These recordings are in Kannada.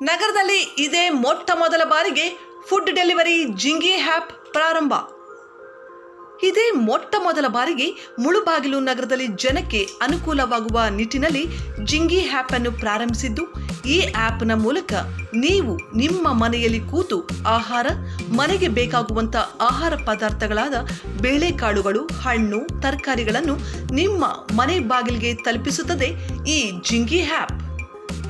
ನಗರದಲ್ಲಿ ಇದೇ ಮೊಟ್ಟ ಮೊದಲ ಬಾರಿಗೆ ಫುಡ್ ಡೆಲಿವರಿ ಜಿಂಗಿ ಹ್ಯಾಪ್ ಪ್ರಾರಂಭ. ಇದೇ ಮೊಟ್ಟ ಮೊದಲ ಬಾರಿಗೆ ಮುಳುಬಾಗಿಲು ನಗರದಲ್ಲಿ ಜನಕ್ಕೆ ಅನುಕೂಲವಾಗುವ ನಿಟ್ಟಿನಲ್ಲಿ ಜಿಂಗಿ ಹ್ಯಾಪ್ ಅನ್ನು ಪ್ರಾರಂಭಿಸಿದ್ದು, ಈ ಆ್ಯಪ್ನ ಮೂಲಕ ನೀವು ನಿಮ್ಮ ಮನೆಯಲ್ಲಿ ಕೂತು ಆಹಾರ, ಮನೆಗೆ ಬೇಕಾಗುವಂಥ ಆಹಾರ ಪದಾರ್ಥಗಳಾದ ಬೇಳೆಕಾಳುಗಳು, ಹಣ್ಣು, ತರಕಾರಿಗಳನ್ನು ನಿಮ್ಮ ಮನೆ ಬಾಗಿಲಿಗೆ ತಲುಪಿಸುತ್ತದೆ ಈ ಜಿಂಗಿ ಆ್ಯಪ್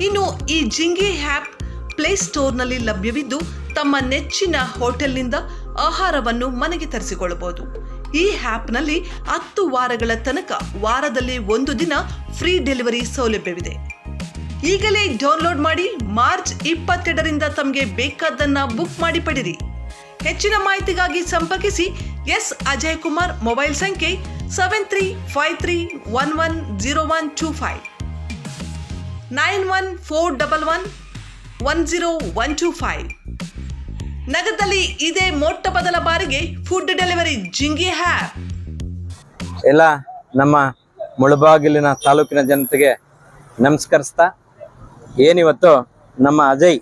ಇನ್ನು ಈ ಜಿಂಗಿ ಆ್ಯಪ್ ಪ್ಲೇಸ್ಟೋರ್ನಲ್ಲಿ ಲಭ್ಯವಿದ್ದು ತಮ್ಮ ನೆಚ್ಚಿನ ಹೋಟೆಲ್ನಿಂದ ಆಹಾರವನ್ನು ಮನೆಗೆ ತರಿಸಿಕೊಳ್ಳಬಹುದು. ಈ ಆ್ಯಪ್ನಲ್ಲಿ ಹತ್ತು ವಾರಗಳ ತನಕ ವಾರದಲ್ಲಿ ಒಂದು ದಿನ ಫ್ರೀ ಡೆಲಿವರಿ ಸೌಲಭ್ಯವಿದೆ. ಈಗಲೇ ಡೌನ್ಲೋಡ್ ಮಾಡಿ ಮಾರ್ಚ್ ಇಪ್ಪತ್ತೆರಡರಿಂದ ತಮಗೆ ಬೇಕಾದ್ದನ್ನು ಬುಕ್ ಮಾಡಿ ಪಡಿರಿ. ಹೆಚ್ಚಿನ ಮಾಹಿತಿಗಾಗಿ ಸಂಪರ್ಕಿಸಿ ಎಸ್ ಅಜಯ್ ಕುಮಾರ್ ಮೊಬೈಲ್ ಸಂಖ್ಯೆ seven three five three one one zero one two five. Nine one four double one one zero one two five. ನಗರದಲ್ಲಿ ಇದೇ ಮೊಟ್ಟ ಮೊದಲ ಬಾರಿಗೆ ಫುಡ್ ಡೆಲಿವರಿ ಜಿಂಗಿ ಹ್ಯಾಪ್ ಎಲ್ಲ ನಮ್ಮ ಮುಳಬಾಗಿಲಿನ ತಾಲೂಕಿನ ಜನತೆಗೆ ನಮಸ್ಕರಿಸ್ತಾ, ಏನಿವತ್ತು ನಮ್ಮ ಅಜಯ್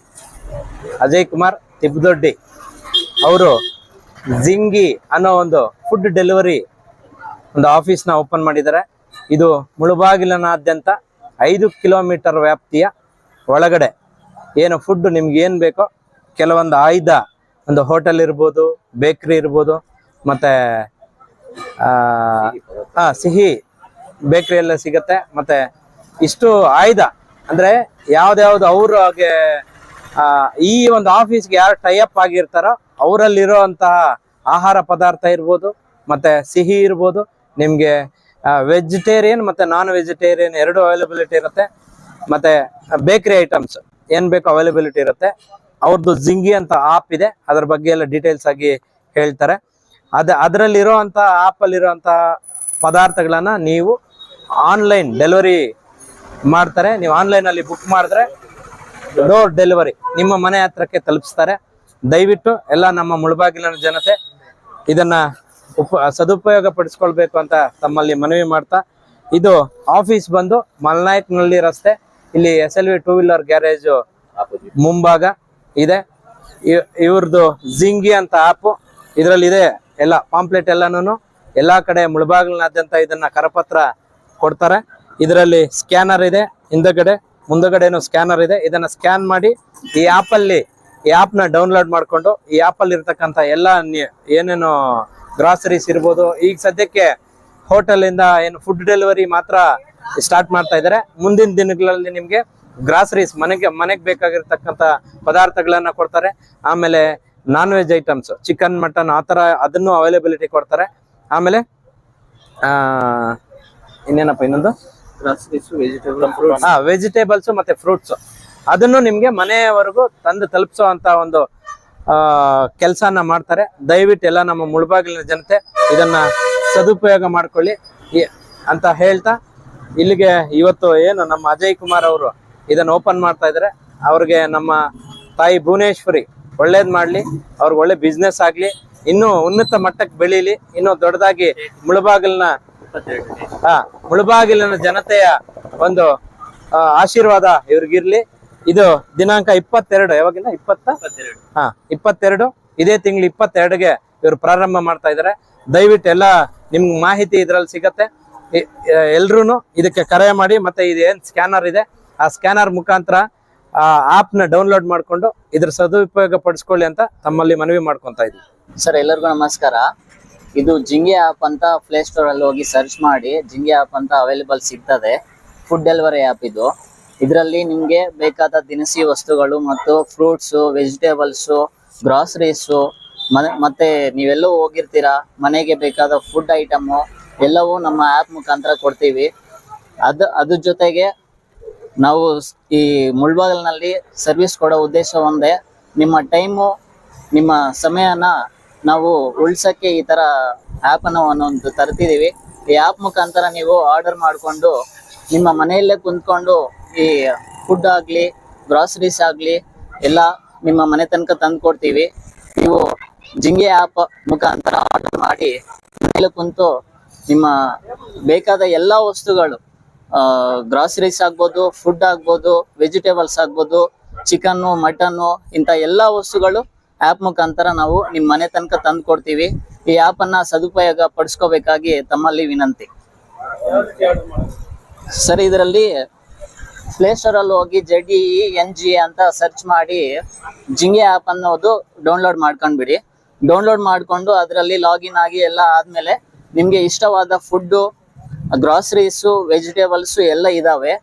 ಅಜಯ್ ಕುಮಾರ್ ತಿಬ್ಬದೊಡ್ಡಿ ಅವರು ಜಿಂಗಿ ಅನ್ನೋ ಒಂದು ಫುಡ್ ಡೆಲಿವರಿ ಒಂದು ಆಫೀಸ್ನ ಓಪನ್ ಮಾಡಿದ್ದಾರೆ. ಇದು ಮುಳುಬಾಗಿಲಿನಾದ್ಯಂತ ಐದು ಕಿಲೋಮೀಟರ್ ವ್ಯಾಪ್ತಿಯ ಒಳಗಡೆ ಏನು ಫುಡ್ ನಿಮ್ಗೆ ಏನು ಬೇಕೋ ಕೆಲವೊಂದು ಆಯ್ದ ಒಂದು ಹೋಟೆಲ್ ಇರ್ಬೋದು ಬೇಕ್ರಿ ಇರ್ಬೋದು ಮತ್ತೆ ಆ, ಸಿಹಿ ಬೇಕ್ರಿ ಎಲ್ಲ ಸಿಗತ್ತೆ. ಮತ್ತೆ ಇಷ್ಟು ಆಯ್ದ ಅಂದ್ರೆ ಯಾವ್ದ್ಯಾವ್ದು ಅವ್ರಿಗೆ ಈ ಒಂದು ಆಫೀಸ್ಗೆ ಯಾರು ಟೈಅಪ್ ಆಗಿರ್ತಾರೋ ಅವರಲ್ಲಿರುವಂತಹ ಆಹಾರ ಪದಾರ್ಥ ಇರ್ಬೋದು ಮತ್ತೆ ಸಿಹಿ ಇರ್ಬೋದು ನಿಮ್ಗೆ ವೆಜಿಟೇರಿಯನ್ ಮತ್ತೆ ನಾನ್ ವೆಜಿಟೇರಿಯನ್ ಎರಡು ಅವೈಲಬಿಲಿಟಿ ಇರುತ್ತೆ. ಮತ್ತೆ ಬೇಕರಿ ಐಟಮ್ಸ್ ಏನ್ ಬೇಕು ಅವೈಲಬಿಲಿಟಿ ಇರುತ್ತೆ. ಅವ್ರದ್ದು ಜಿಂಗಿ ಅಂತ ಆಪ್ ಇದೆ. ಅದ್ರ ಬಗ್ಗೆ ಎಲ್ಲ ಡೀಟೇಲ್ಸ್ ಆಗಿ ಹೇಳ್ತಾರೆ. ಅದ, ಅದರಲ್ಲಿರುವಂತ ಆಪ್ ಅಲ್ಲಿರುವಂತ ಪದಾರ್ಥಗಳನ್ನ ನೀವು ಆನ್ಲೈನ್ ಡೆಲಿವರಿ ಮಾಡ್ತಾರೆ. ನೀವು ಆನ್ಲೈನ್ ಅಲ್ಲಿ ಬುಕ್ ಮಾಡಿದ್ರೆ ಡೋರ್ ಡೆಲಿವರಿ ನಿಮ್ಮ ಮನೆ ಹತ್ರಕ್ಕೆ ತಲುಪಿಸ್ತಾರೆ. ದಯವಿಟ್ಟು ಎಲ್ಲ ನಮ್ಮ ಮುಳಬಾಗಿಲಿನ ಜನತೆ ಇದನ್ನ ಉಪ ಸದುಪಯೋಗ ಪಡಿಸ್ಕೊಳ್ಬೇಕು ಅಂತ ತಮ್ಮಲ್ಲಿ ಮನವಿ ಮಾಡ್ತಾ, ಇದು ಆಫೀಸ್ ಬಂದು ಮಲ್ನಾಯಕ್ನಲ್ಲಿ ರಸ್ತೆ, ಇಲ್ಲಿ S L V two wheeler garage ಮುಂಭಾಗ ಇದೆ. ಇವ್- ಇವ್ರದ್ದು ಜಿಂಗಿ ಅಂತ ಆಪ್ ಇದರಲ್ಲಿ ಇದೆ ಎಲ್ಲ ಪಾಂಪ್ಲೆಟ್ ಎಲ್ಲಾನು ಎಲ್ಲಾ ಕಡೆ ಮುಳಬಾಗಿಲಿನಾದ್ಯಂತ ಇದನ್ನ ಕರಪತ್ರ ಕೊಡ್ತಾರೆ. ಇದರಲ್ಲಿ ಸ್ಕ್ಯಾನರ್ ಇದೆ, ಹಿಂದಗಡೆ, ಮುಂದಗಡೆನು ಸ್ಕ್ಯಾನರ್ ಇದೆ. ಇದನ್ನ ಸ್ಕ್ಯಾನ್ ಮಾಡಿ ಈ ಆಪ್ ಅಲ್ಲಿ, ಈ ಆಪ್ನ ಡೌನ್ಲೋಡ್ ಮಾಡಿಕೊಂಡು, ಈ ಆಪ್ ಅಲ್ಲಿ ಇರ್ತಕ್ಕಂಥ ಎಲ್ಲ ಏನೇನು ಗ್ರಾಸರೀಸ್ ಇರ್ಬೋದು. ಈಗ ಸದ್ಯಕ್ಕೆ ಹೋಟೆಲ್ ಇಂದ ಏನು ಫುಡ್ ಡೆಲಿವರಿ ಮಾತ್ರ ಸ್ಟಾರ್ಟ್ ಮಾಡ್ತಾ ಇದ್ದಾರೆ. ಮುಂದಿನ ದಿನಗಳಲ್ಲಿ ನಿಮಗೆ ಗ್ರಾಸರೀಸ್ ಮನೆಗೆ ಮನೆಗೆ ಬೇಕಾಗಿರ್ತಕ್ಕಂಥ ಪದಾರ್ಥಗಳನ್ನ ಕೊಡ್ತಾರೆ. ಆಮೇಲೆ non veg items chicken mutton ಆ ಥರ ಅದನ್ನು ಅವೈಲೇಬಿಲಿಟಿ ಕೊಡ್ತಾರೆ. ಆಮೇಲೆ ಆ, ಇನ್ನೇನಪ್ಪ ಇನ್ನೊಂದು? ಹಾ ವೆಜಿಟೇಬಲ್ಸ್ ಮತ್ತೆ ಫ್ರೂಟ್ಸ್ ಅದನ್ನು ನಿಮ್ಗೆ ಮನೆಯವರೆಗೂ ತಂದು ತಲುಪಿಸೋ ಅಂತ ಒಂದು ಕೆಲಸನ ಮಾಡ್ತಾರೆ. ದಯವಿಟ್ಟು ಎಲ್ಲ ನಮ್ಮ ಮುಳಬಾಗಿಲಿನ ಜನತೆ ಇದನ್ನ ಸದುಪಯೋಗ ಮಾಡ್ಕೊಳ್ಳಿ. ಅಂತ ಹೇಳ್ತಾ, ಇಲ್ಲಿಗೆ ಇವತ್ತು ಏನು ನಮ್ಮ ಅಜಯ್ ಕುಮಾರ್ ಅವರು ಇದನ್ನ ಓಪನ್ ಮಾಡ್ತಾ ಇದ್ದಾರೆ. ಅವ್ರಿಗೆ ನಮ್ಮ ತಾಯಿ ಭುವನೇಶ್ವರಿ ಒಳ್ಳೇದ್ ಮಾಡ್ಲಿ, ಅವ್ರಿಗೆ ಒಳ್ಳೆ ಬಿಸ್ನೆಸ್ ಆಗ್ಲಿ, ಇನ್ನೂ ಉನ್ನತ ಮಟ್ಟಕ್ಕೆ ಬೆಳೀಲಿ, ಇನ್ನೂ ದೊಡ್ಡದಾಗಿ ಮುಳಬಾಗಿಲಿನ ಹಾ ಮುಳಬಾಗಿಲಿನ ಜನತೆಯ ಒಂದು ಆಶೀರ್ವಾದ ಇವ್ರಿಗಿರ್ಲಿ. ಇದು ದಿನಾಂಕ ಇಪ್ಪತ್ತೆರಡು ಯಾವಾಗಿಂದ? ಇಪ್ಪತ್ತ? ಹಾ ಇಪ್ಪತ್ತೆರಡು. ಇದೇ ತಿಂಗಳು ಇಪ್ಪತ್ತೆರಡುಗೆ ಇವರು ಪ್ರಾರಂಭ ಮಾಡ್ತಾ ಇದಾರೆ. ದಯವಿಟ್ಟು ಎಲ್ಲ ನಿಮ್ಗೆ ಮಾಹಿತಿ ಇದ್ರಲ್ಲಿ ಸಿಗತ್ತೆ. ಎಲ್ರು ಇದಕ್ಕೆ ಕರೆ ಮಾಡಿ ಮತ್ತೆ ಇದು ಏನ್ ಸ್ಕ್ಯಾನರ್ ಇದೆ ಆ ಸ್ಕ್ಯಾನರ್ ಮುಖಾಂತರ ಆ ಆಪ್ನ ಡೌನ್ಲೋಡ್ ಮಾಡ್ಕೊಂಡು ಇದ್ರ ಸದುಪಯೋಗ ಪಡಿಸ್ಕೊಳ್ಳಿ ಅಂತ ತಮ್ಮಲ್ಲಿ ಮನವಿ ಮಾಡ್ಕೊಂತ ಇದ್ವಿ. ಸರ್ ಎಲ್ಲರಿಗೂ ನಮಸ್ಕಾರ. ಇದು ಜಿಂಗೆ ಆಪ್ ಅಂತ ಪ್ಲೇ ಸ್ಟೋರ್ ಅಲ್ಲಿ ಹೋಗಿ ಸರ್ಚ್ ಮಾಡಿ ಜಿಂಗೆ ಆಪ್ ಅಂತ ಅವೈಲೇಬಲ್ ಸಿಗ್ತದೆ. ಫುಡ್ ಡೆಲಿವರಿ ಆಪ್ ಇದು. ಇದರಲ್ಲಿ ನಿಮಗೆ ಬೇಕಾದ ದಿನಸಿ ವಸ್ತುಗಳು ಮತ್ತು ಫ್ರೂಟ್ಸು ವೆಜಿಟೇಬಲ್ಸು ಗ್ರಾಸರೀಸು ಮನೆ, ಮತ್ತೆ ನೀವೆಲ್ಲೋ ಹೋಗಿರ್ತೀರಾ, ಮನೆಗೆ ಬೇಕಾದ ಫುಡ್ ಐಟಮು ಎಲ್ಲವೂ ನಮ್ಮ ಆ್ಯಪ್ ಮುಖಾಂತರ ಕೊಡ್ತೀವಿ. ಅದು, ಅದ್ರ ಜೊತೆಗೆ ನಾವು ಈ ಮುಳ್ಬಾಗಲಿನಲ್ಲಿ ಸರ್ವಿಸ್ ಕೊಡೋ ಉದ್ದೇಶ ಒಂದೇ, ನಿಮ್ಮ ಟೈಮು ನಿಮ್ಮ ಸಮಯನ ನಾವು ಉಳ್ಸೋಕ್ಕೆ ಈ ಥರ ಆ್ಯಪನ್ನು ಒಂದೊಂದು ತರ್ತಿದ್ದೀವಿ ಈ ಆ್ಯಪ್ ಮುಖಾಂತರ ನೀವು ಆರ್ಡರ್ ಮಾಡಿಕೊಂಡು ನಿಮ್ಮ ಮನೆಯಲ್ಲೇ ಕುಂತ್ಕೊಂಡು ಈ ಫುಡ್ ಆಗಲಿ ಗ್ರಾಸರೀಸ್ ಆಗಲಿ, ಎಲ್ಲ ನಿಮ್ಮ ಮನೆ ತನಕ ತಂದು ಕೊಡ್ತೀವಿ. ನೀವು ಜಿಂಗೆ ಆ್ಯಪ್ ಮುಖಾಂತರ ಆರ್ಡರ್ ಮಾಡಿ, ಮನೇಲಿ ಕುಂತು ನಿಮ್ಮ ಬೇಕಾದ ಎಲ್ಲ ವಸ್ತುಗಳು ಗ್ರಾಸರೀಸ್ ಆಗ್ಬೋದು ಫುಡ್ ಆಗ್ಬೋದು ವೆಜಿಟೇಬಲ್ಸ್ ಆಗ್ಬೋದು ಚಿಕನ್ನು ಮಟನ್ನು ಇಂಥ ಎಲ್ಲ ವಸ್ತುಗಳು ಆ್ಯಪ್ ಮುಖಾಂತರ ನಾವು ನಿಮ್ಮ ಮನೆ ತನಕ ತಂದು ಕೊಡ್ತೀವಿ. ಈ ಆ್ಯಪನ್ನು ಸದುಪಯೋಗ ಪಡಿಸ್ಕೋಬೇಕಾಗಿ ತಮ್ಮಲ್ಲಿ ವಿನಂತಿ. ಸರ್, ಇದರಲ್ಲಿ ಪ್ಲೇಸ್ಟೋರಲ್ಲಿ ಹೋಗಿ ಜೆಡ್ ಎನ್ ಜಿ ಅಂತ ಸರ್ಚ್ ಮಾಡಿ ಜಿಂಗೆ ಆ್ಯಪ್ ಅನ್ನೋದು ಡೌನ್ಲೋಡ್ ಮಾಡ್ಕೊಂಡ್ಬಿಡಿ. ಡೌನ್ಲೋಡ್ ಮಾಡಿಕೊಂಡು ಅದರಲ್ಲಿ ಲಾಗಿನ್ ಆಗಿ ಎಲ್ಲ ಆದಮೇಲೆ ನಿಮಗೆ ಇಷ್ಟವಾದ ಫುಡ್ಡು ಗ್ರಾಸರೀಸು ವೆಜಿಟೇಬಲ್ಸು ಎಲ್ಲ ಇದ್ದಾವೆ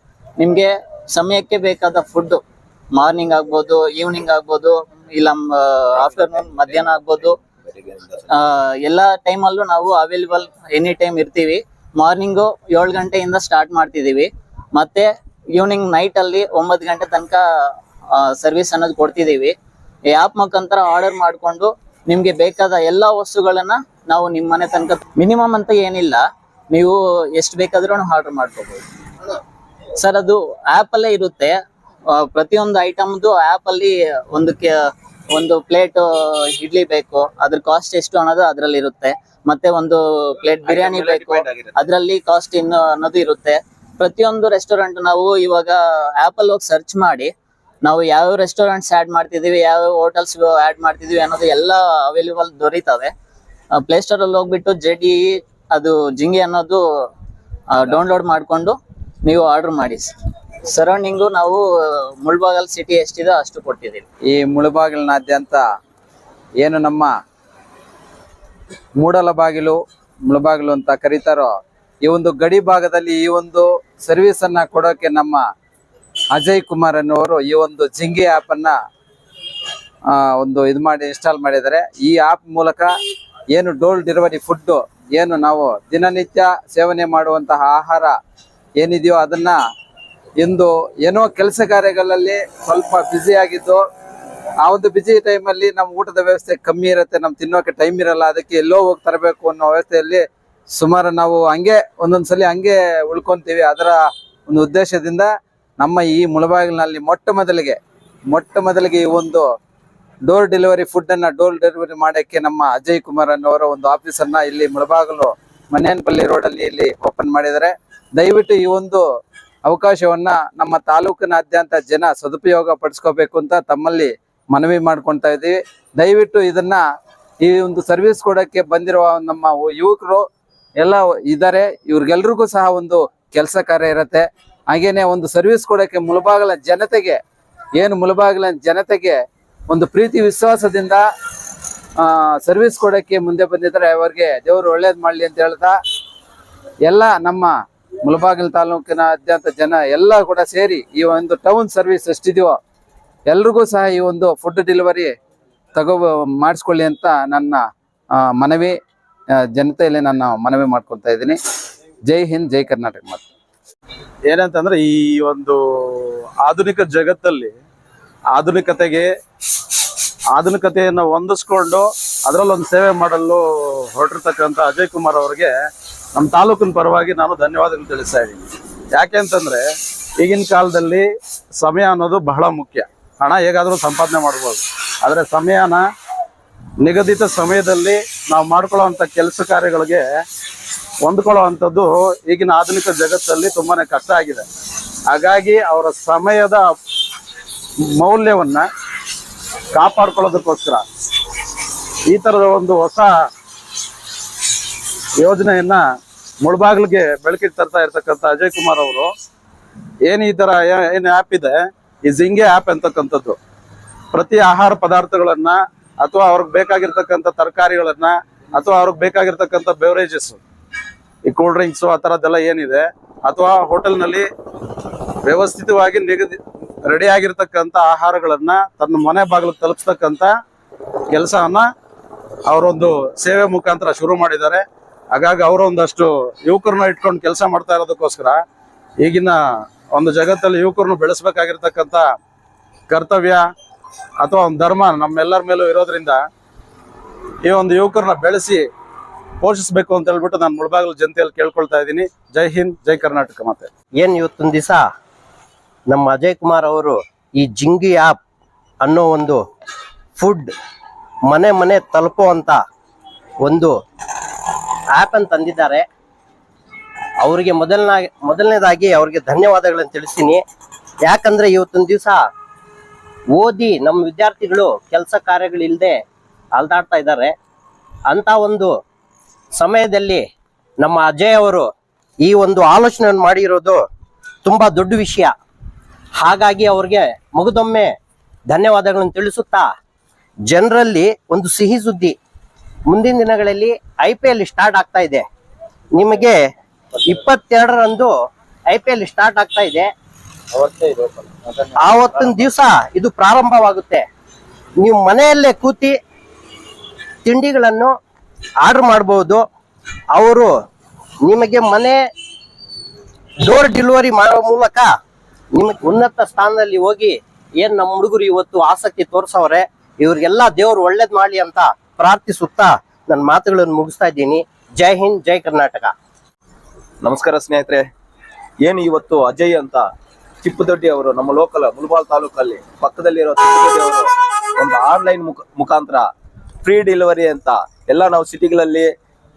ನಿಮಗೆ ಸಮಯಕ್ಕೆ ಬೇಕಾದ ಫುಡ್ಡು ಮಾರ್ನಿಂಗ್ ಆಗ್ಬೋದು ಈವ್ನಿಂಗ್ ಆಗ್ಬೋದು, ಇಲ್ಲ ಆಫ್ಟರ್ನೂನ್ ಮಧ್ಯಾಹ್ನ ಆಗ್ಬೋದು. ಎಲ್ಲ ಟೈಮಲ್ಲೂ ನಾವು ಅವೈಲೇಬಲ್ ಎನಿ ಟೈಮ್ ಇರ್ತೀವಿ. ಮಾರ್ನಿಂಗು ಏಳು ಗಂಟೆಯಿಂದ ಸ್ಟಾರ್ಟ್ ಮಾಡ್ತಿದ್ದೀವಿ ಮತ್ತೆ ಈವ್ನಿಂಗ್ ನೈಟ್ ಅಲ್ಲಿ ಒಂಬತ್ತು ಗಂಟೆ ತನಕ ಸರ್ವಿಸ್ ಅನ್ನೋದು ಕೊಡ್ತಿದ್ದೀವಿ. ಈ ಆ್ಯಪ್ ಮುಖಾಂತರ ಆರ್ಡರ್ ಮಾಡಿಕೊಂಡು ನಿಮಗೆ ಬೇಕಾದ ಎಲ್ಲ ವಸ್ತುಗಳನ್ನ ನಾವು ನಿಮ್ಮ ಮನೆ ತನಕ ಮಿನಿಮಮ್ ಅಂತ ಏನಿಲ್ಲ. ನೀವು ಎಷ್ಟು ಬೇಕಾದ್ರೂ ಆರ್ಡರ್ ಮಾಡ್ಕೋಬೋದು. ಸರ್ ಅದು ಆಪ್ ಅಲ್ಲೇ ಇರುತ್ತೆ. ಪ್ರತಿಯೊಂದು ಐಟಮ್ದು ಆ್ಯಪ್ ಅಲ್ಲಿ ಒಂದು ಕೆ ಒಂದು ಪ್ಲೇಟ್ ಇಡ್ಲಿ ಬೇಕು. ಅದ್ರ ಕಾಸ್ಟ್ ಎಷ್ಟು ಅನ್ನೋದು ಅದ್ರಲ್ಲಿ ಇರುತ್ತೆ ಮತ್ತೆ ಒಂದು ಪ್ಲೇಟ್ ಬಿರಿಯಾನಿ ಬೇಕು. ಅದರಲ್ಲಿ ಕಾಸ್ಟ್ ಇನ್ನು ಅನ್ನೋದು ಇರುತ್ತೆ. ಪ್ರತಿಯೊಂದು ರೆಸ್ಟೋರೆಂಟ್ ನಾವು ಇವಾಗ ಆ್ಯಪ್ ಅಲ್ಲಿ ಹೋಗಿ ಸರ್ಚ್ ಮಾಡಿ, ನಾವು ಯಾವ ರೆಸ್ಟೋರೆಂಟ್ಸ್ ಆ್ಯಡ್ ಮಾಡ್ತಿದೀವಿ ಯಾವ ಹೋಟೆಲ್ಸ್ ಆ್ಯಡ್ ಮಾಡ್ತಿದೀವಿ ಅನ್ನೋದು ಎಲ್ಲ ಅವೈಲೇಬಲ್ ದೊರೀತವೆ. ಪ್ಲೇಸ್ಟೋರ್ ಅಲ್ಲಿ ಹೋಗ್ಬಿಟ್ಟು ಜೆ ಇ ಅದು ಜಿಂಗಿ ಅನ್ನೋದು ಡೌನ್ಲೋಡ್ ಮಾಡಿಕೊಂಡು ನೀವು ಆರ್ಡರ್ ಮಾಡಿ. ಸರೌಂಡಿಂಗು ನಾವು ಮುಳ್ಬಾಗಲ್ ಸಿಟಿ ಎಷ್ಟಿದೆ ಅಷ್ಟು ಕೊಟ್ಟಿದ್ದೀವಿ ಈ ಮುಳುಬಾಗಿಲಿನಾದ್ಯಂತ ಏನು ನಮ್ಮ ಮೂಡಲ ಬಾಗಿಲು ಮುಳಬಾಗಿಲು ಅಂತ ಕರೀತಾರೋ, ಈ ಒಂದು ಗಡಿ ಭಾಗದಲ್ಲಿ ಈ ಒಂದು ಸರ್ವಿಸ್ ಕೊಡೋಕ್ಕೆ ಕೊಡೋಕೆ ನಮ್ಮ ಅಜಯ್ ಕುಮಾರ್ ಅನ್ನೋರು ಈ ಒಂದು ಜಿಂಗಿ ಆ್ಯಪನ್ನು ಒಂದು ಇದು ಮಾಡಿ ಇನ್ಸ್ಟಾಲ್ ಮಾಡಿದ್ದಾರೆ. ಈ ಆ್ಯಪ್ ಮೂಲಕ ಏನು ಡೋಲ್ ಡೆಲಿವರಿ ಫುಡ್ ಏನು ನಾವು ದಿನನಿತ್ಯ ಸೇವನೆ ಮಾಡುವಂತಹ ಆಹಾರ ಏನಿದೆಯೋ ಅದನ್ನ ಇಂದು ಏನೋ ಕೆಲಸ ಕಾರ್ಯಗಳಲ್ಲಿ ಸ್ವಲ್ಪ ಬ್ಯುಸಿ ಆಗಿದ್ದು, ಆ ಒಂದು ಬಿಜಿ ಟೈಮಲ್ಲಿ ನಮ್ಮ ಊಟದ ವ್ಯವಸ್ಥೆ ಕಮ್ಮಿ ಇರುತ್ತೆ ನಮ್ ತಿನ್ನೋಕೆ ಟೈಮ್ ಇರಲ್ಲ, ಅದಕ್ಕೆ ಎಲ್ಲೋ ಹೋಗಿ ತರಬೇಕು ಅನ್ನೋ ವ್ಯವಸ್ಥೆಯಲ್ಲಿ ಸುಮಾರು ನಾವು ಹಂಗೆ, ಒಂದೊಂದ್ಸಲಿ ಹಂಗೆ ಉಳ್ಕೊಂತೀವಿ. ಅದರ ಒಂದು ಉದ್ದೇಶದಿಂದ ನಮ್ಮ ಈ ಮುಳಬಾಗಿಲಿನಲ್ಲಿ ಮೊಟ್ಟ ಮೊದಲಿಗೆ ಮೊಟ್ಟ ಮೊದಲಿಗೆ ಈ ಒಂದು ಡೋರ್ ಡೆಲಿವರಿ ಫುಡ್ ಅನ್ನ ಡೋರ್ ಡೆಲಿವರಿ ಮಾಡಕ್ಕೆ ನಮ್ಮ ಅಜಯ್ ಕುಮಾರ್ ಅನ್ನೋರ ಒಂದು ಆಫೀಸನ್ನ ಇಲ್ಲಿ ಮುಳಬಾಗಿಲು ಮನೇನಪಲ್ಲಿ ರೋಡ್ ಅಲ್ಲಿ ಇಲ್ಲಿ ಓಪನ್ ಮಾಡಿದ್ದಾರೆ. ದಯವಿಟ್ಟು ಈ ಒಂದು ಅವಕಾಶವನ್ನ ನಮ್ಮ ತಾಲೂಕಿನಾದ್ಯಂತ ಜನ ಸದುಪಯೋಗ ಪಡಿಸ್ಕೋಬೇಕು ಅಂತ ತಮ್ಮಲ್ಲಿ ಮನವಿ ಮಾಡ್ಕೊಂತಾ ಇದೀವಿ ದಯವಿಟ್ಟು ಇದನ್ನ ಈ ಒಂದು ಸರ್ವಿಸ್ ಕೊಡಕ್ಕೆ ಬಂದಿರುವ ನಮ್ಮ ಯುವಕರು ಎಲ್ಲ ಇದ್ದಾರೆ ಇವ್ರಿಗೆಲ್ರಿಗೂ ಸಹ ಒಂದು ಕೆಲಸ ಕಾರ್ಯ ಇರುತ್ತೆ. ಹಾಗೇನೆ ಒಂದು ಸರ್ವಿಸ್ ಕೊಡಕ್ಕೆ ಮುಳಬಾಗಲ ಜನತೆಗೆ, ಏನು ಮುಳಬಾಗಲ ಜನತೆಗೆ ಒಂದು ಪ್ರೀತಿ ವಿಶ್ವಾಸದಿಂದ ಸರ್ವಿಸ್ ಕೊಡಕ್ಕೆ ಮುಂದೆ ಬಂದಿದ್ದಾರೆ ಅವರಿಗೆ ದೇವರು ಒಳ್ಳೇದು ಮಾಡಲಿ ಅಂತ ಹೇಳ್ತಾ, ಎಲ್ಲ ನಮ್ಮ ಮುಳಬಾಗಿಲು ತಾಲೂಕಿನಾದ್ಯಂತ ಜನ ಎಲ್ಲ ಕೂಡ ಸೇರಿ ಈ ಒಂದು ಟೌನ್ ಸರ್ವಿಸ್ ಎಷ್ಟಿದೆಯೋ, ಎಲ್ರಿಗೂ ಸಹ ಈ ಒಂದು ಫುಡ್ ಡೆಲಿವರಿ ತಗೋ, ಮಾಡಿಸ್ಕೊಳ್ಳಿ ಅಂತ ನನ್ನ ಮನವಿ. ಜನತೆಯಲ್ಲಿ ನಾನು ಮನವಿ ಮಾಡ್ಕೊಳ್ತಾ ಇದ್ದೀನಿ. ಜೈ ಹಿಂದ್, ಜೈ ಕರ್ನಾಟಕ ಮಾತು. ಏನಂತಂದ್ರೆ ಈ ಒಂದು ಆಧುನಿಕ ಜಗತ್ತಲ್ಲಿ ಆಧುನಿಕತೆಗೆ ಆಧುನಿಕತೆಯನ್ನು ಹೊಂದಿಸ್ಕೊಂಡು ಅದರಲ್ಲಿ ಒಂದು ಸೇವೆ ಮಾಡಲು ಹೊರಟಿರ್ತಕ್ಕಂಥ ಅಜಯ್ ಕುಮಾರ್ ಅವರಿಗೆ ನಮ್ಮ ತಾಲೂಕಿನ ಪರವಾಗಿ ನಾನು ಧನ್ಯವಾದಗಳು ತಿಳಿಸ್ತಾ ಇದ್ದೀನಿ. ಯಾಕೆ ಅಂತಂದ್ರೆ ಈಗಿನ ಕಾಲದಲ್ಲಿ ಸಮಯ ಅನ್ನೋದು ಬಹಳ ಮುಖ್ಯ. ಹಣ ಹೇಗಾದರೂ ಸಂಪಾದನೆ ಮಾಡ್ಬೋದು. ಆದರೆ ಸಮಯನ ನಿಗದಿತ ಸಮಯದಲ್ಲಿ ನಾವು ಮಾಡ್ಕೊಳ್ಳೋವಂಥ ಕೆಲಸ ಕಾರ್ಯಗಳಿಗೆ ಹೊಂದ್ಕೊಳ್ಳೋ ಈಗಿನ ಆಧುನಿಕ ಜಗತ್ತಲ್ಲಿ ತುಂಬಾ ಕಷ್ಟ ಆಗಿದೆ. ಹಾಗಾಗಿ ಅವರ ಸಮಯದ ಮೌಲ್ಯವನ್ನ ಕಾಪಾಡ್ಕೊಳ್ಳೋದಕ್ಕೋಸ್ಕರ ಈ ಥರದ ಒಂದು ಹೊಸ ಯೋಜನೆಯನ್ನ ಮುಳಬಾಗಿಲಿಗೆ ಬೆಳಕಿಗೆ ತರ್ತಾ ಇರ್ತಕ್ಕಂಥ ಅಜಯ್ ಕುಮಾರ್ ಅವರು ಏನು ಈ ಥರ ಏನು ಆ್ಯಪ್ ಇದೆ? ಈ ಜಿಂಗೆ ಆ್ಯಪ್ ಅಂತಕ್ಕಂಥದ್ದು. ಪ್ರತಿ ಆಹಾರ ಪದಾರ್ಥಗಳನ್ನ ಅಥವಾ ಅವ್ರಿಗೆ ಬೇಕಾಗಿರ್ತಕ್ಕಂಥ ತರಕಾರಿಗಳನ್ನ ಅಥವಾ ಅವ್ರಿಗೆ ಬೇಕಾಗಿರ್ತಕ್ಕಂಥ ಬೆವರೇಜಸ್ ಈ ಕೂಲ್ ಡ್ರಿಂಕ್ಸ್ ಆ ಥರದ್ದೆಲ್ಲ ಏನಿದೆ, ಅಥವಾ ಹೋಟೆಲ್ನಲ್ಲಿ ವ್ಯವಸ್ಥಿತವಾಗಿ ನಿಗದಿ ರೆಡಿ ಆಗಿರ್ತಕ್ಕಂಥ ಆಹಾರಗಳನ್ನ ತನ್ನ ಮನೆ ಬಾಗಿಲು ತಲುಪಿಸ್ತಕ್ಕಂಥ ಕೆಲಸವನ್ನ ಅವರೊಂದು ಸೇವೆ ಮುಖಾಂತರ ಶುರು ಮಾಡಿದ್ದಾರೆ. ಹಾಗಾಗಿ ಅವರು ಒಂದಷ್ಟು ಯುವಕರನ್ನ ಇಟ್ಕೊಂಡು ಕೆಲಸ ಮಾಡ್ತಾ ಇರೋದಕ್ಕೋಸ್ಕರ ಈಗಿನ ಒಂದು ಜಗತ್ತಲ್ಲಿ ಯುವಕರನ್ನು ಬೆಳೆಸಬೇಕಾಗಿರ್ತಕ್ಕಂಥ ಕರ್ತವ್ಯ ಅಥವಾ ಒಂದು ಧರ್ಮ ನಮ್ಮೆಲ್ಲರ ಮೇಲೂ ಇರೋದ್ರಿಂದ ಈ ಒಂದು ಯುವಕರನ್ನ ಬೆಳೆಸಿ ಪೋಷಿಸಬೇಕು ಅಂತ ಹೇಳ್ಬಿಟ್ಟು ನಾನು ಮುಳಬಾಗಿಲು ಜನತೆಯಲ್ಲಿ ಕೇಳ್ಕೊಳ್ತಾ ಇದ್ದೀನಿ. ಜೈ ಹಿಂದ್, ಜೈ ಕರ್ನಾಟಕ ಮತ್ತೆ ಏನು ಇವತ್ತೊಂದು ದಿವಸ ನಮ್ಮ ಅಜಯ್ ಕುಮಾರ್ ಅವರು ಈ ಜಿಂಗಿ ಆ್ಯಪ್ ಅನ್ನೋ ಒಂದು ಫುಡ್ ಮನೆ ಮನೆ ತಲುಪುವಂತ ಒಂದು ಆ್ಯಪ್ ಅಂತ ತಂದಿದ್ದಾರೆ. ಅವರಿಗೆ ಮೊದಲನ ಮೊದಲನೇದಾಗಿ ಅವರಿಗೆ ಧನ್ಯವಾದಗಳನ್ನು ತಿಳಿಸ್ತೀನಿ. ಯಾಕಂದರೆ ಇವತ್ತೊಂದು ದಿವಸ ಓದಿ ನಮ್ಮ ವಿದ್ಯಾರ್ಥಿಗಳು ಕೆಲಸ ಕಾರ್ಯಗಳಿಲ್ಲದೆ ಅಲ್ದಾಡ್ತಾ ಇದ್ದಾರೆ. ಅಂತ ಒಂದು ಸಮಯದಲ್ಲಿ ನಮ್ಮ ಅಜಯ್ ಅವರು ಈ ಒಂದು ಆಲೋಚನೆಯನ್ನು ಮಾಡಿರೋದು ತುಂಬ ದೊಡ್ಡ ವಿಷಯ. ಹಾಗಾಗಿ ಅವ್ರಿಗೆ ಮುಗಿದೊಮ್ಮೆ ಧನ್ಯವಾದಗಳನ್ನು ತಿಳಿಸುತ್ತಾ ಜನರಲ್ಲಿ ಒಂದು ಸಿಹಿ ಸುದ್ದಿ ಮುಂದಿನ ದಿನಗಳಲ್ಲಿ ಐ ಪಿ ಎಲ್ ಸ್ಟಾರ್ಟ್ ಆಗ್ತಾ ಇದೆ. ನಿಮಗೆ ಇಪ್ಪತ್ತೆರಡರಂದು ಐ ಪಿ ಎಲ್ ಸ್ಟಾರ್ಟ್ ಆಗ್ತಾ ಇದೆ. ಆವತ್ತಿನ ದಿವಸ ಇದು ಪ್ರಾರಂಭವಾಗುತ್ತೆ. ನೀವು ಮನೆಯಲ್ಲೇ ಕೂತಿ ತಿಂಡಿಗಳನ್ನು ಆರ್ಡರ್ ಮಾಡಬಹುದು ಅವರು ನಿಮಗೆ ಮನೆ ಡೋರ್ ಡೆಲಿವರಿ ಮಾಡೋ ಮೂಲಕ ನಿಮಗೆ ಉನ್ನತ ಸ್ಥಾನದಲ್ಲಿ ಹೋಗಿ ಏನ್ ನಮ್ಮ ಹುಡುಗರು ಇವತ್ತು ಆಸಕ್ತಿ ತೋರಿಸವ್ರೆ ಇವ್ರಿಗೆಲ್ಲ ದೇವ್ರು ಒಳ್ಳೇದ್ ಮಾಡಿ ಅಂತ ಪ್ರಾರ್ಥಿಸುತ್ತಾ ನನ್ನ ಮಾತುಗಳನ್ನು ಮುಗಿಸ್ತಾ ಇದ್ದೀನಿ. ಜೈ ಹಿಂದ್ ಜೈ ಕರ್ನಾಟಕ. ನಮಸ್ಕಾರ ಸ್ನೇಹಿತರೆ ಏನು ಇವತ್ತು ಅಜಯ್ ಅಂತ ಚಿಪ್ಪದೊಡ್ಡಿ ಅವರು ನಮ್ಮ ಲೋಕಲ್ ಮುಲ್ಬಾಲ್ ತಾಲೂಕಲ್ಲಿ ಪಕ್ಕದಲ್ಲಿರೋ ಚಿಪ್ಪದೊಡ್ಡಿ ಅವರು ಒಂದು ಆನ್ಲೈನ್ ಮುಖ, ಮುಖಾಂತರ ಫ್ರೀ ಡೆಲಿವರಿ ಅಂತ ಎಲ್ಲ ನಾವು ಸಿಟಿಗಳಲ್ಲಿ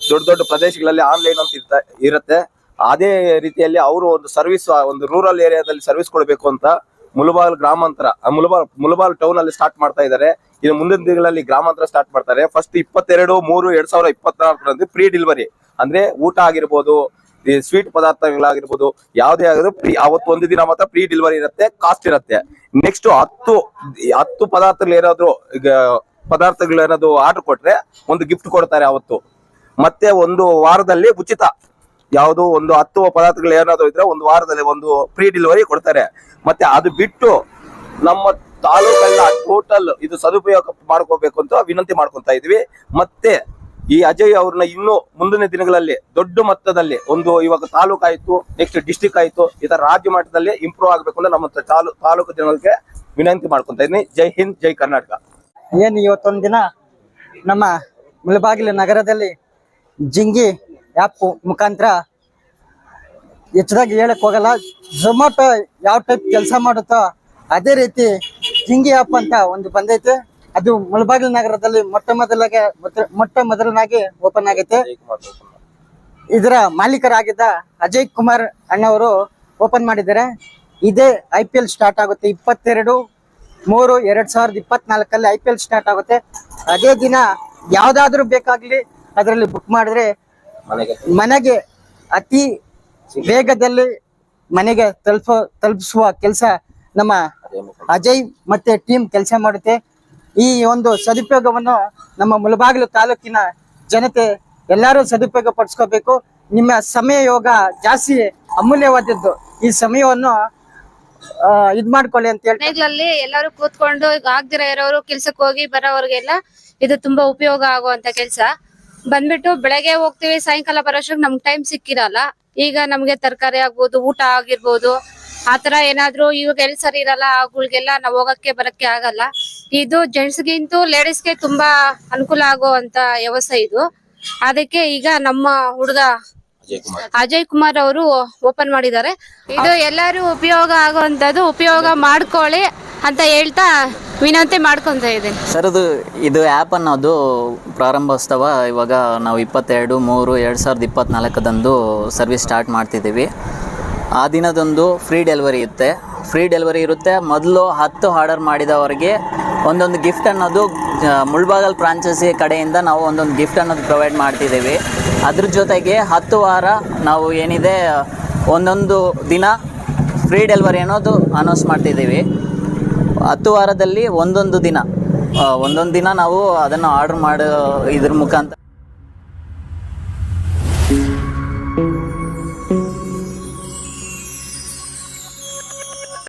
ದೊಡ್ಡ ದೊಡ್ಡ ಪ್ರದೇಶಗಳಲ್ಲಿ ಆನ್ಲೈನ್ ಅಂತ ಇರ್ತ, ಇರುತ್ತೆ. ಅದೇ ರೀತಿಯಲ್ಲಿ ಅವರು ಒಂದು ಸರ್ವಿಸ್ ಒಂದು ರೂರಲ್ ಏರಿಯಾದಲ್ಲಿ ಸರ್ವಿಸ್ ಕೊಡಬೇಕು ಅಂತ ಮುಲಬಾಲ್ ಗ್ರಾಮಾಂತರ ಮುಲ್ಬಾಲ್ ಮುಲಬಾಲ್ ಮುಲಬಾಲ್ ಟೌನ್ ಅಲ್ಲಿ ಸ್ಟಾರ್ಟ್ ಮಾಡ್ತಾ ಇದ್ದಾರೆ. ಇನ್ನು ಮುಂದಿನ ದಿನಗಳಲ್ಲಿ ಗ್ರಾಮಾಂತರ ಸ್ಟಾರ್ಟ್ ಮಾಡ್ತಾರೆ. ಫಸ್ಟ್ ಇಪ್ಪತ್ತೆರಡು, ಮೂರು, ಎರಡ್ ಸಾವಿರದ ಇಪ್ಪತ್ನಾಲ್ಕರಂದು ಫ್ರೀ ಡೆಲಿವರಿ ಅಂದ್ರೆ ಊಟ ಆಗಿರ್ಬೋದು ಈ ಸ್ವೀಟ್ ಪದಾರ್ಥಗಳಾಗಿರ್ಬೋದು, ಯಾವುದೇ ಆಗಿದ್ರು ಫ್ರೀ ಅವತ್ತು ಒಂದು ದಿನ ಮಾತ್ರ ಫ್ರೀ ಡೆಲಿವರಿ ಇರುತ್ತೆ ಕಾಸ್ಟ್ ಇರುತ್ತೆ. ನೆಕ್ಸ್ಟ್ ಹತ್ತು ಹತ್ತು ಪದಾರ್ಥಗಳು ಏನಾದ್ರು, ಈಗ ಪದಾರ್ಥಗಳು ಏನಾದ್ರು ಆರ್ಡರ್ ಕೊಟ್ರೆ ಒಂದು ಗಿಫ್ಟ್ ಕೊಡ್ತಾರೆ ಅವತ್ತು ಮತ್ತೆ ಒಂದು ವಾರದಲ್ಲಿ ಉಚಿತ. ಯಾವುದು ಒಂದು ಹತ್ತು ಪದಾರ್ಥಗಳು ಏನಾದ್ರು ಇದ್ರೆ ಒಂದು ವಾರದಲ್ಲಿ ಒಂದು ಫ್ರೀ ಡೆಲಿವರಿ ಕೊಡ್ತಾರೆ. ಮತ್ತೆ ಅದು ಬಿಟ್ಟು ನಮ್ಮ ತಾಲೂಕಲ್ಲ ಟೋಟಲ್ ಇದು ಸದುಪಯೋಗ ಮಾಡ್ಕೋಬೇಕು ಅಂತ ವಿನಂತಿ ಮಾಡ್ಕೊತಾ ಇದ್ವಿ. ಮತ್ತೆ ಈ ಅಜಯ್ ಅವ್ರನ್ನ ಇನ್ನೂ ಮುಂದಿನ ದಿನಗಳಲ್ಲಿ ದೊಡ್ಡ ಮಟ್ಟದಲ್ಲಿ ಒಂದು ಇವಾಗ ತಾಲೂಕು ಆಯ್ತು ನೆಕ್ಸ್ಟ್ ಡಿಸ್ಟಿಕ್ ಆಯ್ತು ತರ ರಾಜ್ಯ ಮಟ್ಟದಲ್ಲಿ ಇಂಪ್ರೂವ್ ಆಗಬೇಕು ಅಂತ ನಮ್ಮ ತಾಲೂ, ತಾಲೂಕು ಜನರಿಗೆ ವಿನಂತಿ ಮಾಡ್ಕೊಂತ ಇದೀನಿ ಜೈ ಹಿಂದ್, ಜೈ ಕರ್ನಾಟಕ. ಏನು ಇವತ್ತೊಂದು ದಿನ ನಮ್ಮ ಮುಳಬಾಗಿಲು ನಗರದಲ್ಲಿ ಜಿಂಗಿ ಆ್ಯಪ್ ಮುಖಾಂತರ ಹೆಚ್ಚದಾಗಿ ಹೇಳಕ್ ಹೋಗಲ್ಲ. ಝೊಮ್ಯಾಟೊ ಯಾವ ಟೈಪ್ ಕೆಲಸ ಮಾಡುತ್ತೋ ಅದೇ ರೀತಿ ಜಿಂಗಿ ಆ್ಯಪ್ ಅಂತ ಒಂದು ಬಂದೈತೆ. ಅದು ಮುಳಬಾಗಿಲು ನಗರದಲ್ಲಿ ಮೊಟ್ಟ ಮೊದಲಾಗೆ ಮೊಟ್ಟ ಮೊದಲನಾಗಿ ಓಪನ್ ಆಗೈತೆ. ಇದರ ಮಾಲೀಕರಾಗಿದ್ದ ಅಜಯ್ ಕುಮಾರ್ ಅಣ್ಣವರು ಓಪನ್ ಮಾಡಿದ್ದಾರೆ. ಇದೇ ಐ ಪಿ ಎಲ್ ಸ್ಟಾರ್ಟ್ ಆಗುತ್ತೆ. ಇಪ್ಪತ್ತೆರಡು ಮೂರು ಎರಡ್ ಸಾವಿರದ ಇಪ್ಪತ್ನಾಲ್ಕಲ್ಲಿ ಐ ಪಿ ಎಲ್ ಸ್ಟಾರ್ಟ್ ಆಗುತ್ತೆ. ಅದೇ ದಿನ ಯಾವ್ದಾದ್ರು ಬೇಕಾಗ್ಲಿ ಅದರಲ್ಲಿ ಬುಕ್ ಮಾಡಿದ್ರೆ ಮನೆಗೆ. ಅತಿ ವೇಗದಲ್ಲಿ ಮನೆಗೆ ತಲುಪ ತಲುಪಿಸುವ ಕೆಲಸ ನಮ್ಮ ಅಜಯ್ ಮತ್ತೆ ಟೀಮ್ ಕೆಲಸ ಮಾಡುತ್ತೆ. ಈ ಒಂದು ಸದುಪಯೋಗವನ್ನು ನಮ್ಮ ಮುಳಬಾಗಿಲು ತಾಲೂಕಿನ ಜನತೆ ಎಲ್ಲರೂ ಸದುಪಯೋಗ ಪಡಿಸ್ಕೋಬೇಕು. ನಿಮ್ಮ ಸಮಯ ಯೋಗ ಜಾಸ್ತಿ ಅಮೂಲ್ಯವಾದದ್ದು. ಈ ಸಮಯವನ್ನು ಇದ್ ಮಾಡ್ಕೊಳ್ಳಿ ಅಂತ ಹೇಳಿ ಮನೆಗಳಲ್ಲಿ ಎಲ್ಲರೂ ಕೂತ್ಕೊಂಡು ಈಗ ಆಗ್ದಿರ ಇರೋರು ಕೆಲ್ಸಕ್ಕೆ ಹೋಗಿ ಬರೋವ್ರಿಗೆಲ್ಲ ಇದು ತುಂಬಾ ಉಪಯೋಗ ಆಗುವಂತ ಕೆಲ್ಸ. ಬಂದ್ಬಿಟ್ಟು ಬೆಳಗ್ಗೆ ಹೋಗ್ತೀವಿ, ಸಾಯಂಕಾಲ ಬರೋಷ್ಟು ನಮ್ಗೆ ಟೈಮ್ ಸಿಕ್ಕಿರಲ್ಲ. ಈಗ ನಮ್ಗೆ ತರಕಾರಿ ಆಗ್ಬೋದು, ಊಟ ಆಗಿರ್ಬೋದು ಆತರ ಏನಾದ್ರು ಇವಾಗ ಎಲ್ ಸರಿ ಇರಲ್ಲ ಅವುಗಳಿಗೆಲ್ಲ ನಾವು ಹೋಗಕ್ಕೆ ಬರಕ್ಕೆ ಆಗಲ್ಲ. ಇದು ಜೆಂಟ್ಸ್ ಜೆಂಟ್ಸ್ಗಿಂತೂ ಲೇಡೀಸ್ಗೆ ತುಂಬಾ ಅನುಕೂಲ ಆಗುವಂತ ವ್ಯವಸ್ಥೆ ಇದು. ಅದಕ್ಕೆ ಈಗ ನಮ್ಮ ಹುಡುಗ ಅಜಯ್ ಕುಮಾರ್. ಅವರು ಓಪನ್ ಮಾಡಿದ್ದಾರೆ. ಇದು ಎಲ್ಲರೂ ಉಪಯೋಗ ಆಗುವಂತದ್ದು ಉಪಯೋಗ ಮಾಡ್ಕೊಳ್ಳಿ ಅಂತ ಹೇಳ್ತಾ ವಿನಂತಿ ಮಾಡ್ಕೊಂತ ಇದ್ದೀನಿ. ಸರ್ ಅದು ಇದು ಆ್ಯಪ್ ಅನ್ನೋದು ಪ್ರಾರಂಭೋತ್ಸವ. ಇವಾಗ ನಾವು ಇಪ್ಪತ್ತೆರಡು ಮೂರು ಎರಡು ಸಾವಿರದ ಇಪ್ಪತ್ನಾಲ್ಕದಂದು ಸರ್ವಿಸ್ ಸ್ಟಾರ್ಟ್ ಮಾಡ್ತಿದ್ದೀವಿ. ಆ ದಿನದಂದು ಫ್ರೀ ಡೆಲಿವರಿ ಇರುತ್ತೆ. ಫ್ರೀ ಡೆಲಿವರಿ ಇರುತ್ತೆ. ಮೊದಲು ಹತ್ತು ಆರ್ಡರ್ ಮಾಡಿದವರಿಗೆ ಒಂದೊಂದು ಗಿಫ್ಟ್ ಅನ್ನೋದು ಮುಳ್ಬಾಗಲ್ ಫ್ರಾಂಚೈಸಿ ಕಡೆಯಿಂದ ನಾವು ಒಂದೊಂದು ಗಿಫ್ಟ್ ಅನ್ನೋದು ಪ್ರೊವೈಡ್ ಮಾಡ್ತಿದ್ದೀವಿ. ಅದ್ರ ಜೊತೆಗೆ ಹತ್ತು ವಾರ ನಾವು ಏನಿದೆ, ಒಂದೊಂದು ದಿನ ಫ್ರೀ ಡೆಲಿವರಿ ಅನ್ನೋದು ಅನೌನ್ಸ್ ಮಾಡ್ತಿದ್ದೀವಿ. ಹತ್ತು ವಾರದಲ್ಲಿ ಒಂದೊಂದು ದಿನ ಒಂದೊಂದು ದಿನ ನಾವು ಅದನ್ನು ಆರ್ಡರ್ ಮಾಡೋ, ಇದ್ರ ಮುಖಾಂತರ